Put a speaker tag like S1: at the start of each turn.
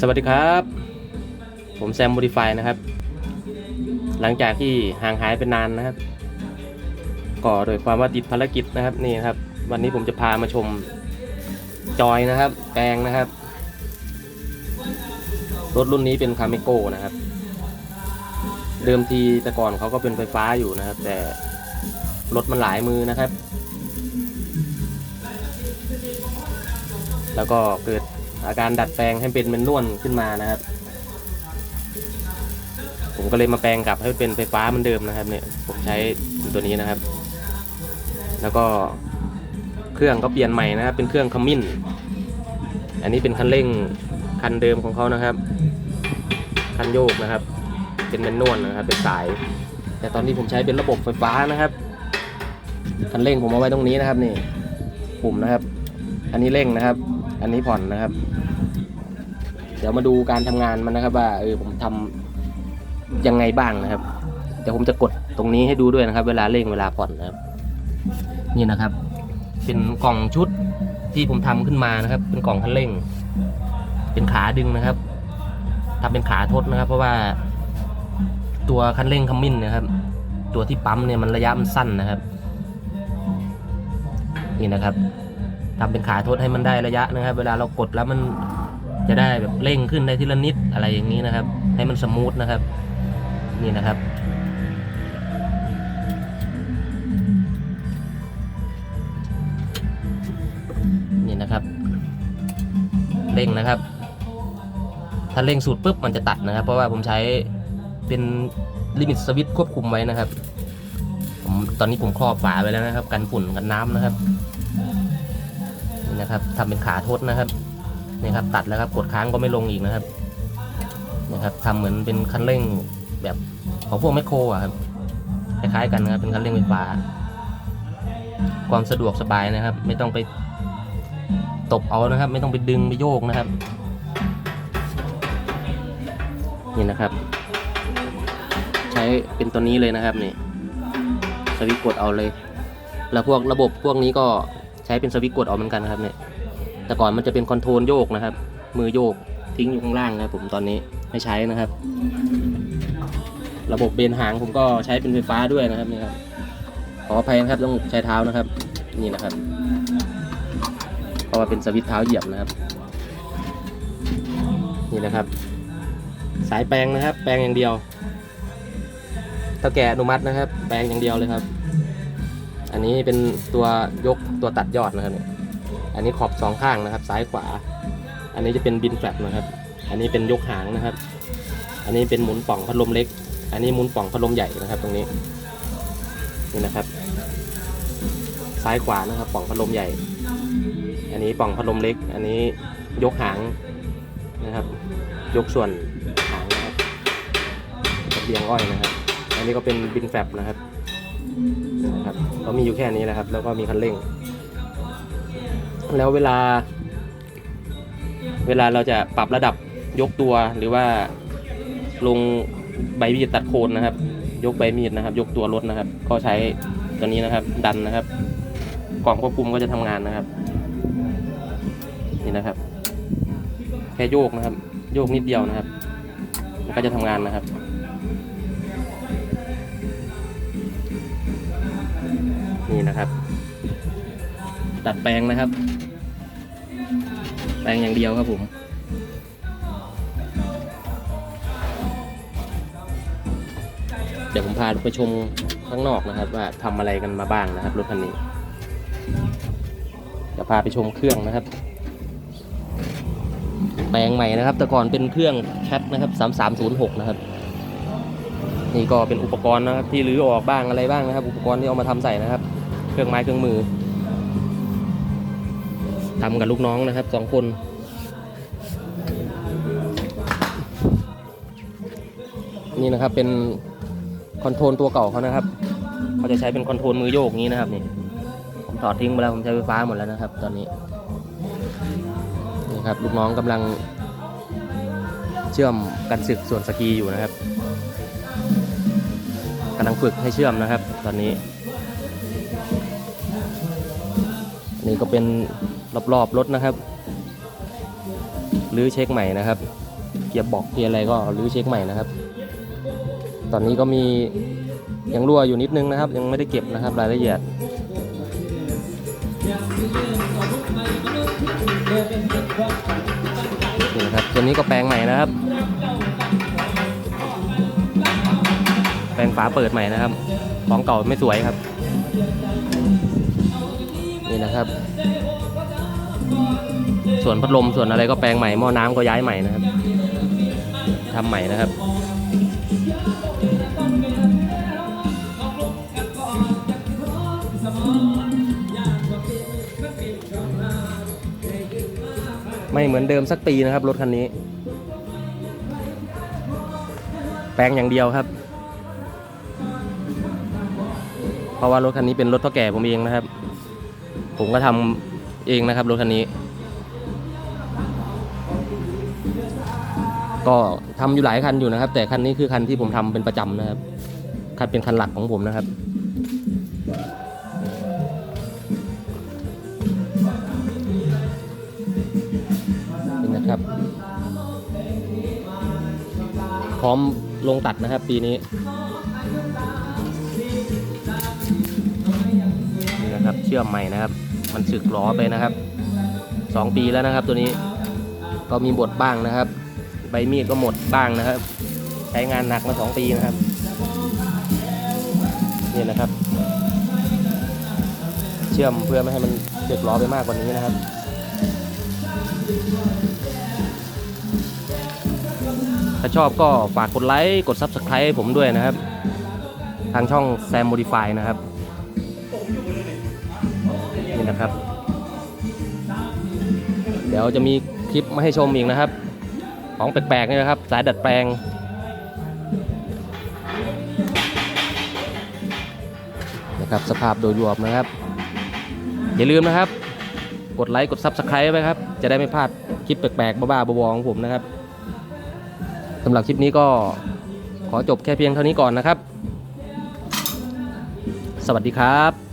S1: สวัสดีครับ ผมแซมโมดิฟายนะครับ หลังจากที่ห่างหายไปนานนะครับ ก็โดยความว่าติดภารกิจนะครับนี่ครับ วันนี้ผมจะพามาชมจอยนะครับ แปลงนะครับ รถรุ่นนี้เป็นคาเมโก้นะครับ เดิมทีแต่ก่อนเขาก็เป็นไฟฟ้าอยู่นะครับ แต่รถมันหลายมือนะครับ แล้วก็เกิด อาการดัดแปลงให้เป็นเมนนวลขึ้นมานะครับ ผมก็เลยมาแปลงกลับให้เป็นไฟฟ้าเหมือนเดิมนะครับ เนี่ยผมใช้ตัวนี้นะครับ แล้วก็เครื่องก็เปลี่ยนใหม่นะครับ เป็นเครื่องขมิ้น อันนี้เป็นคันเร่งคันเดิมของเขานะครับ คันโยกนะครับ เป็นแมนนวลนะครับ เป็นสาย แต่ตอนนี้ผมใช้เป็นระบบไฟฟ้านะครับ คันเร่งผมเอาไว้ตรงนี้นะครับนี่ปุ่มนะครับ อันนี้เร่งนะครับ อันนี้ผ่อนนะครับ ดี๋ยวมาดูการทำงานมันนะครับว่าเออผมทำยังไงบ้างนะครับ เดี๋ยวผมจะกดตรงนี้ให้ดูด้วยนะครับ เวลาเร่งเวลาผ่อนนะครับ นี่นะครับ เป็นกล่องชุดที่ผมทำขึ้นมานะครับ เป็นกล่องคันเร่ง เป็นขาดึงนะครับทำเป็นขาทดนะครับ เพราะว่าตัวคันเร่งขมิ้นนะครับ ตัวที่ปั๊มเนี่ยมันระยะมันสั้นนะครับ นี่นะครับทำเป็นขาทดให้มันได้ระยะนะครับ เวลาเรากดแล้วมัน จะได้แบบเร่งขึ้นได้ทีละนิดอะไรอย่างนี้นะครับ ให้มันสมูทนะครับ นี่นะครับนี่นะครับเร่งนะครับ ถ้าเร่งสุดปุ๊บมันจะตัดนะครับ เพราะว่าผมใช้เป็นลิมิตสวิตช์ควบคุมไว้นะครับผมตอนนี้ผมครอบฝาไว้แล้วนะครับ กันฝุ่นกันน้ำนะครับนี่นะครับทำเป็นขาทดนะครับ นี่ครับตัดแล้วครับกดค้างก็ไม่ลงอีกนะครับนะครับทำเหมือนเป็นคันเร่งแบบของพวกแมคโครอะครับคล้ายๆกันนะครับเป็นคันเร่งไฟฟ้า ความสะดวกสบายนะครับ ไม่ต้องไปตบเอานะครับ ไม่ต้องไปดึงไปโยกนะครับ นี่นะครับ ใช้เป็นตัวนี้เลยนะครับนี่สวิตช์กดเอาเลย แล้วพวกระบบพวกนี้ก็ใช้เป็นสวิตช์กดเอาเหมือนกันครับเนี่ย แต่ก่อนมันจะเป็นคอนโทรลโยกนะครับ มือโยกทิ้งอยู่ข้างล่างนะผมตอนนี้ไม่ใช้นะครับ ระบบเบนหางผมก็ใช้เป็นไฟฟ้าด้วยนะครับนี่ครับขออภัยนะครับต้องใช้เท้านะครับ นี่นะครับเพราะว่าเป็นสวิตช์เท้าเหยียบนะครับ นี่นะครับ สายแปลงนะครับ แปลงอย่างเดียวเท่าแก่อนุมัตินะครับ แปลงอย่างเดียวเลยครับ อันนี้เป็นตัวยกตัวตัดยอดนะครับเนี่ย อันนี้ขอบสองข้างนะครับ ซ้ายขวา อันนี้จะเป็นบินแฟลนะครับ อันนี้เป็นยกหางนะครับ อันนี้เป็นหมุนป่องพัดลมเล็ก อันนี้หมุนป่องพัดลมใหญ่นะครับ ตรงนี้นี่นะครับ ซ้ายขวานะครับ ป่องพัดลมใหญ่ อันนี้ป่องพัดลมเล็ก อันนี้ยกหางนะครับ ยกส่วนหางนะครับกับเบียงอ้อยนะครับ อันนี้ก็เป็นบินแฟบนะครับนะครับก็มีอยู่แค่นี้นะครับ แล้วก็มีคันเร่ง แล้วเวลา เวลาเราจะปรับระดับยกตัวหรือว่าลงใบมีดตัดโคนนะครับ ยกใบมีดนะครับ ยกตัวรถนะครับ ก็ใช้ตัวนี้นะครับ ดันนะครับ กล่องควบคุมก็จะทำงานนะครับ นี่นะครับ แค่โยกนะครับ โยกนิดเดียวนะครับมันก็จะทำงานนะครับนี่นะครับตัดแปลงนะครับ แปลงอย่างเดียวครับผม เดี๋ยวผมพาไปชมข้างนอกนะครับ ว่าทำอะไรกันมาบ้างนะครับรถคันนี้เดี๋ยวพาไปชมเครื่องนะครับ แปลงใหม่นะครับ แต่ก่อนเป็นเครื่องแคทนะครับ3306 นะครับนี่ก็เป็นอุปกรณ์นะครับที่รื้อออกบ้างอะไรบ้างนะครับ อุปกรณ์ที่เอามาทำใส่นะครับ เครื่องไม้เครื่องมือ ทำกับลูกน้องนะครับสองคน นี่นะครับเป็นคอนโทรลตัวเก่าเขานะครับเขาจะใช้เป็นคอนโทรลมือโยกนี้นะครับนี่ผมถอดทิ้งไปแล้วผมใช้ไฟฟ้าหมดแล้วนะครับ ตอนนี้นี่ครับลูกน้องกำลังเชื่อมกันศึกส่วนสกีอยู่นะครับกำลังฝึกให้เชื่อมนะครับ ตอนนี้นี่ก็เป็น รอบๆรถนะครับรื้อเช็คใหม่นะครับ เกียร์บอกเกียร์อะไรก็รื้อเช็คใหม่นะครับ ตอนนี้ก็มียังรั่วอยู่นิดนึงนะครับ ยังไม่ได้เก็บนะครับรายละเอียด นี่นะครับตัวนี้ก็แปลงใหม่นะครับ แปลงฝาเปิดใหม่นะครับ ของเก่าไม่สวยครับ นี่นะครับ ส่วนพัดลมส่วนอะไรก็แปลงใหม่หม้อน้ำก็ย้ายใหม่นะครับทำใหม่นะครับไม่เหมือนเดิมสักปีนะครับ รถคันนี้ แปลงอย่างเดียวครับ เพราะว่ารถคันนี้เป็นรถท่าแก่ผมเองนะครับ ผมก็ทำเองนะครับรถคันนี้ ก็ทำอยู่หลายคันอยู่นะครับ แต่คันนี้คือคันที่ผมทำเป็นประจำนะครับ คันเป็นคันหลักของผมนะครับ นี่นะครับ พร้อมลงตัดนะครับ ปีนี้นี่นะครับ เชื่อมใหม่นะครับ มันสึกล้อไปนะครับสองปีแล้วนะครับ ตัวนี้ก็มีบทบ้างนะครับ ใบมีดก็หมดบ้างนะครับ ใช้งานหนักมาสองปีนะครับนี่นะครับ เชื่อมเพื่อไม่ให้มันสึกล้อไปมากกว่านี้นะครับถ้าชอบก็ฝากกดไลค์ กด Subscribe ให้ผมด้วยนะครับ ทางช่อง Sam Modify นะครับ นี่นะครับ เดี๋ยวจะมีคลิปมาให้ชมอีกนะครับ ของแปลกๆนี่นะครับ สายดัดแปลง นะครับสภาพโดยรวมนะครับ อย่าลืมนะครับ กดไลค์กด Subscribe ไว้ครับ จะได้ไม่พลาดคลิปแปลกๆ บ้าๆบอๆของผมนะครับสำหรับคลิปนี้ก็ขอจบแค่เพียงเท่านี้ก่อนนะครับ สวัสดีครับ